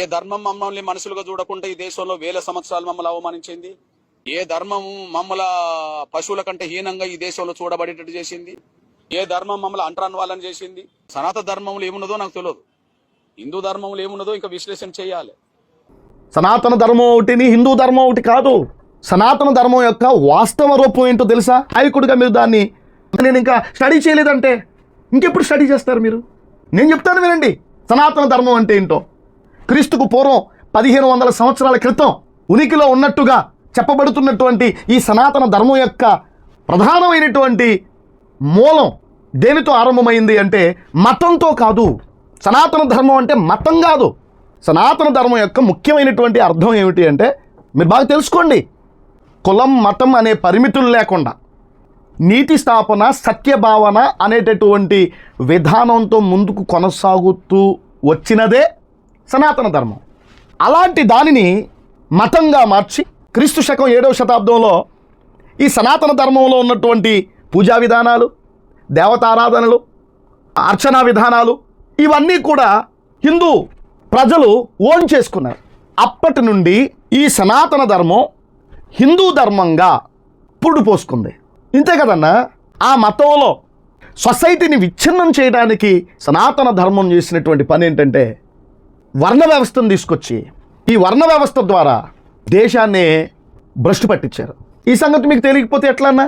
ఏ ధర్మం మమ్మల్ని మనుషులుగా చూడకుండా ఈ దేశంలో వేల సంవత్సరాలు మమ్మల్ని అవమానించింది? ఏ ధర్మం మమ్మల పశువుల కంటే హీనంగా ఈ దేశంలో చూడబడేటట్టు చేసింది? ఏ ధర్మం మమ్మల్ని అంటరాని వాళ్ళని చేసింది? సనాతన ధర్మంలో ఏమున్నదో నాకు తెలియదు. హిందూ ధర్మంలో ఏమున్నదో ఇంకా విశ్లేషణ చేయాలి. సనాతన ధర్మం ఒకటిని హిందూ ధర్మం ఒకటి కాదు. సనాతన ధర్మం యొక్క వాస్తవ రూపం ఏంటో తెలుసా? నాయకుడిగా మీరు దాన్ని నేను ఇంకా స్టడీ చేయలేదంటే ఇంకెప్పుడు స్టడీ చేస్తారు మీరు? నేను చెప్తాను వినండి. సనాతన ధర్మం అంటే ఏంటో? క్రీస్తుకు పూర్వం పదిహేను వందల సంవత్సరాల క్రితం ఉనికిలో ఉన్నట్టుగా చెప్పబడుతున్నటువంటి ఈ సనాతన ధర్మం యొక్క ప్రధానమైనటువంటి మూలం దేనితో ఆరంభమైంది అంటే మతంతో కాదు. సనాతన ధర్మం అంటే మతం కాదు. సనాతన ధర్మం యొక్క ముఖ్యమైనటువంటి అర్థం ఏమిటి అంటే మీరు బాగా తెలుసుకోండి. కులం మతం అనే పరిమితులు లేకుండా నీతి స్థాపన సత్యభావన అనేటటువంటి విధానంతో ముందుకు కొనసాగుతూ వచ్చినదే సనాతన ధర్మం. అలాంటి దానిని మతంగా మార్చి క్రీస్తు శకం ఏడవ శతాబ్దంలో ఈ సనాతన ధర్మంలో ఉన్నటువంటి పూజా విధానాలు దేవతారాధనలు అర్చనా విధానాలు ఇవన్నీ కూడా హిందూ ప్రజలు ఓన్ చేసుకున్నారు. అప్పటి నుండి ఈ సనాతన ధర్మం హిందూ ధర్మంగా పురుడు పోసుకుంది. ఇంతే కదన్నా ఆ మతంలో సొసైటీని విచ్ఛిన్నం చేయడానికి సనాతన ధర్మం చేసినటువంటి పని ఏంటంటే వర్ణ వ్యవస్థను తీసుకొచ్చి ఈ వర్ణ వ్యవస్థ ద్వారా దేశాన్ని భ్రష్టు పట్టించారు. ఈ సంగతి మీకు తెలియకపోతే ఎట్లన్నా